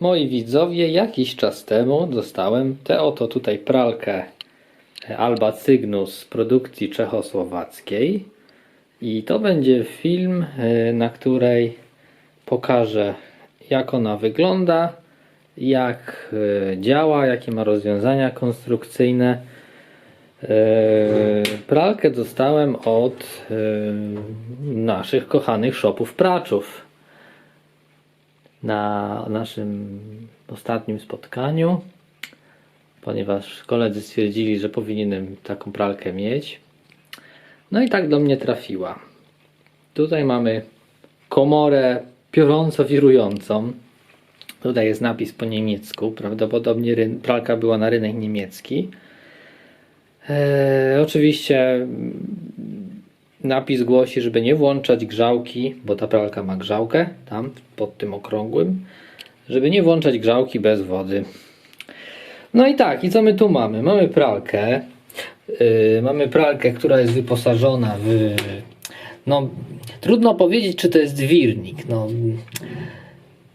Moi widzowie, jakiś czas temu dostałem tę oto tutaj pralkę Alba Cygnus produkcji czechosłowackiej. I to będzie film, e, na której pokażę jak ona wygląda, jak e, działa, jakie ma rozwiązania konstrukcyjne. E, Pralkę dostałem od naszych kochanych shopów praczów na naszym ostatnim spotkaniu, ponieważ koledzy stwierdzili, że powinienem taką pralkę mieć. No i tak do mnie trafiła. Tutaj mamy komorę piorąco wirującą. Tutaj jest napis po niemiecku. Prawdopodobnie pralka była na rynek niemiecki. Eee, oczywiście napis głosi, żeby nie włączać grzałki, bo ta pralka ma grzałkę tam pod tym okrągłym, żeby nie włączać grzałki bez wody. No i tak, i co my tu mamy? Mamy pralkę. Yy, mamy pralkę, która jest wyposażona w. No, trudno powiedzieć, czy to jest wirnik. No,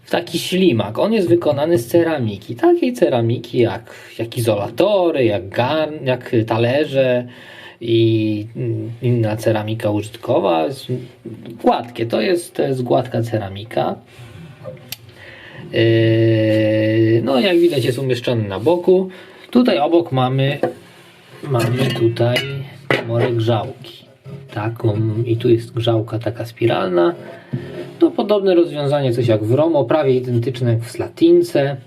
w taki ślimak. On jest wykonany z ceramiki. Takiej ceramiki jak, jak izolatory, jak, garn, jak talerze i inna ceramika użytkowa. Gładkie. To jest, to jest gładka ceramika. Yy, No, jak widać, jest umieszczony na boku. Tutaj obok mamy, mamy tutaj komorę grzałki. Taką, i tu jest grzałka taka spiralna. No, podobne rozwiązanie, coś jak w Romo, prawie identyczne jak w Slatince.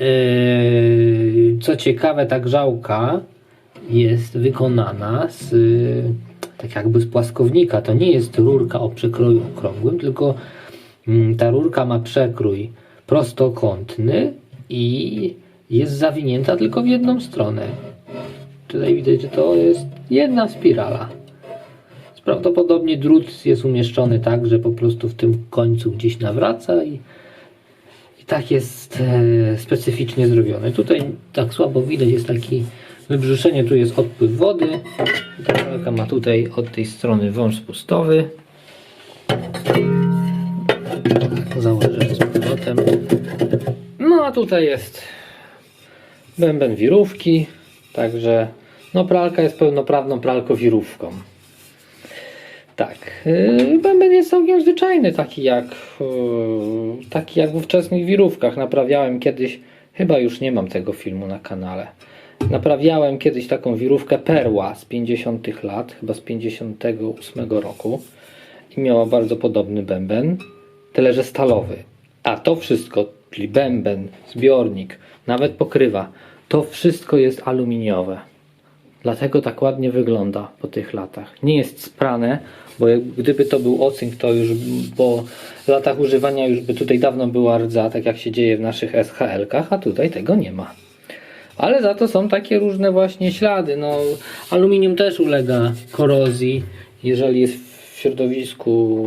Yy, Co ciekawe, ta grzałka jest wykonana z tak jakby z płaskownika. To nie jest rurka o przekroju okrągłym, tylko mm, ta rurka ma przekrój prostokątny i jest zawinięta tylko w jedną stronę. Tutaj widać, że to jest jedna spirala. Prawdopodobnie drut jest umieszczony tak, że po prostu w tym końcu gdzieś nawraca i, i tak jest e, specyficznie zrobione. Tutaj tak słabo widać, jest taki wybrzuszenie, tu jest odpływ wody. Ta ma tutaj od tej strony wąż spustowy. Założę z powrotem. No a tutaj jest bęben wirówki, także no pralka jest pełnoprawną pralkowirówką. Tak, yy, bęben jest całkiem zwyczajny, taki jak, yy, taki jak w ówczesnych wirówkach. Naprawiałem kiedyś, chyba już nie mam tego filmu na kanale. Naprawiałem kiedyś taką wirówkę Perła z 50 lat, chyba z 58 roku i miała bardzo podobny bęben, tyle że stalowy. A to wszystko, czyli bęben, zbiornik, nawet pokrywa, to wszystko jest aluminiowe. Dlatego tak ładnie wygląda po tych latach. Nie jest sprane, bo gdyby to był ocynk, to już po latach używania już by tutaj dawno była rdza, tak jak się dzieje w naszych SHL-kach, a tutaj tego nie ma. Ale za to są takie różne właśnie ślady. No, aluminium też ulega korozji, jeżeli jest w środowisku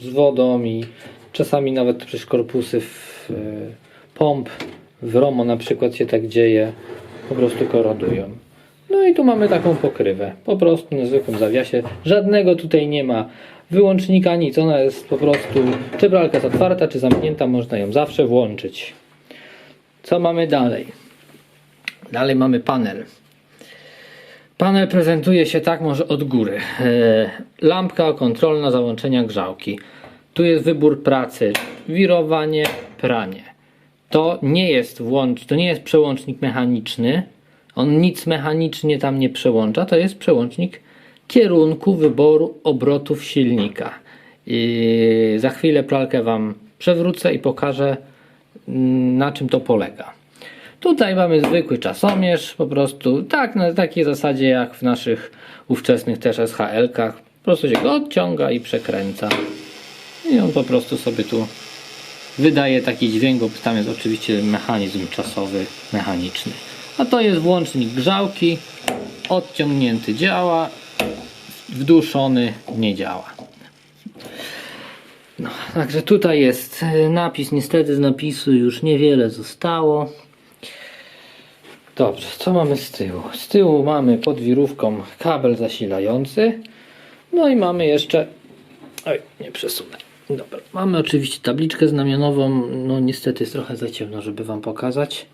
z wodą i czasami nawet przez korpusy w, e, pomp w Romo na przykład się tak dzieje, po prostu korodują. No i tu mamy taką pokrywę, po prostu na zwykłym zawiasie. Żadnego tutaj nie ma wyłącznika, nic. Ona jest po prostu, czy pralka jest otwarta, czy zamknięta, można ją zawsze włączyć. Co mamy dalej? Dalej mamy panel. Panel prezentuje się tak może od góry. E, Lampka kontrolna załączenia grzałki. Tu jest wybór pracy, wirowanie, pranie. To nie jest włącz, to nie jest przełącznik mechaniczny. On nic mechanicznie tam nie przełącza. To jest przełącznik kierunku wyboru obrotów silnika. I za chwilę pralkę Wam przewrócę i pokażę mm, na czym to polega. Tutaj mamy zwykły czasomierz, po prostu tak na takiej zasadzie jak w naszych ówczesnych też SHL-kach. Po prostu się go odciąga i przekręca. I on po prostu sobie tu wydaje taki dźwięk, bo tam jest oczywiście mechanizm czasowy, mechaniczny. A to jest włącznik grzałki, odciągnięty działa, wduszony nie działa. No, także tutaj jest e, napis, niestety z napisu już niewiele zostało. Dobrze, co mamy z tyłu? Z tyłu mamy pod wirówką kabel zasilający. No i mamy jeszcze. Oj, nie przesunę. Dobra, mamy oczywiście tabliczkę znamionową. No niestety jest trochę za ciemno, żeby Wam pokazać.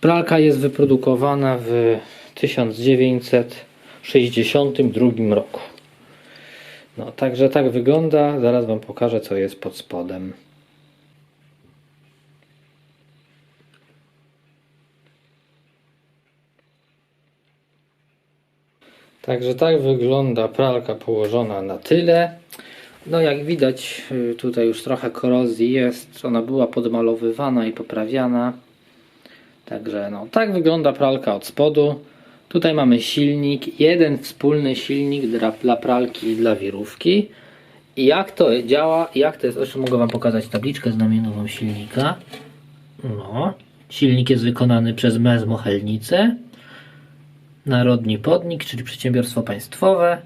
Pralka jest wyprodukowana w 1962 roku. No, także tak wygląda. Zaraz Wam pokażę, co jest pod spodem. Także tak wygląda pralka położona na tyle. No jak widać y, tutaj już trochę korozji jest. Ona była podmalowywana i poprawiana. Także no tak wygląda pralka od spodu. Tutaj mamy silnik, jeden wspólny silnik dla, dla pralki i dla wirówki. I jak to działa, jak to jest, jeszcze mogę Wam pokazać tabliczkę znamionową silnika. No, silnik jest wykonany przez MEZ Mochelnice. Narodni Podnik, czyli przedsiębiorstwo państwowe.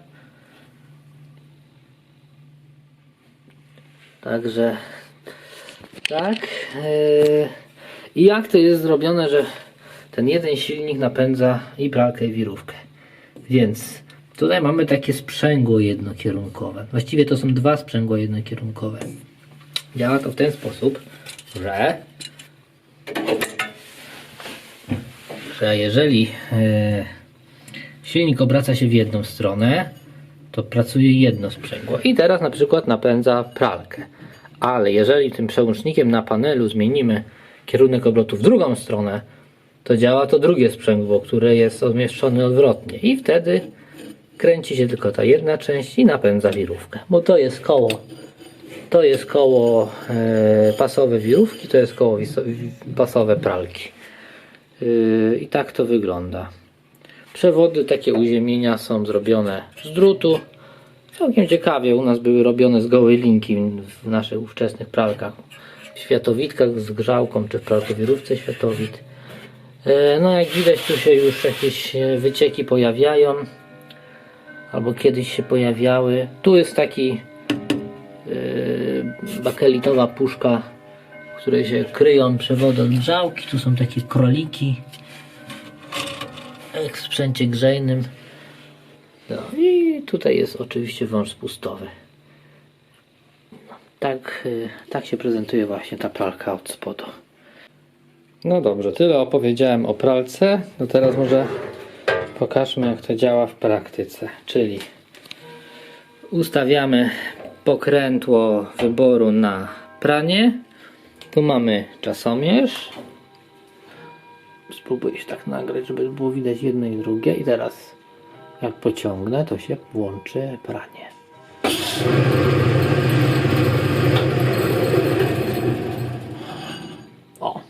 Także tak. Yy, I jak to jest zrobione, że ten jeden silnik napędza i pralkę i wirówkę. Więc tutaj mamy takie sprzęgło jednokierunkowe. Właściwie to są dwa sprzęgła jednokierunkowe. Działa to w ten sposób, że że jeżeli e, silnik obraca się w jedną stronę, to pracuje jedno sprzęgło. I teraz na przykład napędza pralkę. Ale jeżeli tym przełącznikiem na panelu zmienimy kierunek obrotu w drugą stronę, to działa to drugie sprzęgło, które jest umieszczone odwrotnie. I wtedy kręci się tylko ta jedna część i napędza wirówkę. Bo to jest koło. To jest koło e, pasowe wirówki, to jest koło pasowe pralki. Yy, I tak to wygląda. Przewody, takie uziemienia są zrobione z drutu. Całkiem ciekawie, u nas były robione z gołej linki w naszych ówczesnych pralkach. W światowitkach z grzałką, czy w pralkowirówce światowit. E, No jak widać tu się już jakieś e, wycieki pojawiają. Albo kiedyś się pojawiały. Tu jest taki e, bakelitowa puszka w której się kryją przewody od grzałki. Tu są takie kroliki. Jak w sprzęcie grzejnym. No i tutaj jest oczywiście wąż spustowy. No, tak, y, tak się prezentuje właśnie ta pralka od spodu. No dobrze, tyle opowiedziałem o pralce. No teraz może pokażmy jak to działa w praktyce. Czyli ustawiamy pokrętło wyboru na pranie. Tu mamy czasomierz. Spróbuję się tak nagrać, żeby było widać jedno i drugie. I teraz jak pociągnę, to się włączy pranie. O,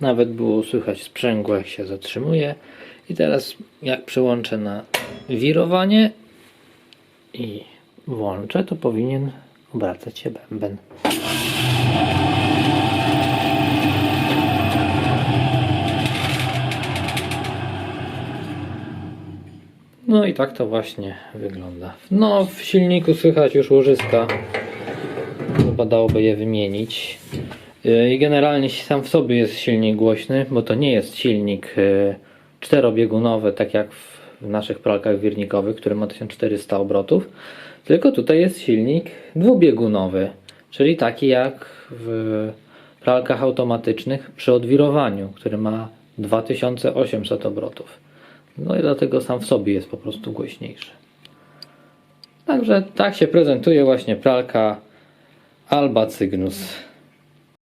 nawet było słychać sprzęgło jak się zatrzymuje. I teraz jak przełączę na wirowanie i włączę, to powinien obracać się bęben. No i tak to właśnie wygląda. No, w silniku słychać już łożyska. Wypadałoby je wymienić. Yy, I generalnie sam w sobie jest silnik głośny, bo to nie jest silnik yy, czterobiegunowy, tak jak w naszych pralkach wirnikowych, który ma 1400 obrotów. Tylko tutaj jest silnik dwubiegunowy, czyli taki jak w pralkach automatycznych przy odwirowaniu, który ma 2800 obrotów. No i dlatego sam w sobie jest po prostu głośniejszy. Także tak się prezentuje właśnie pralka Alba Cygnus.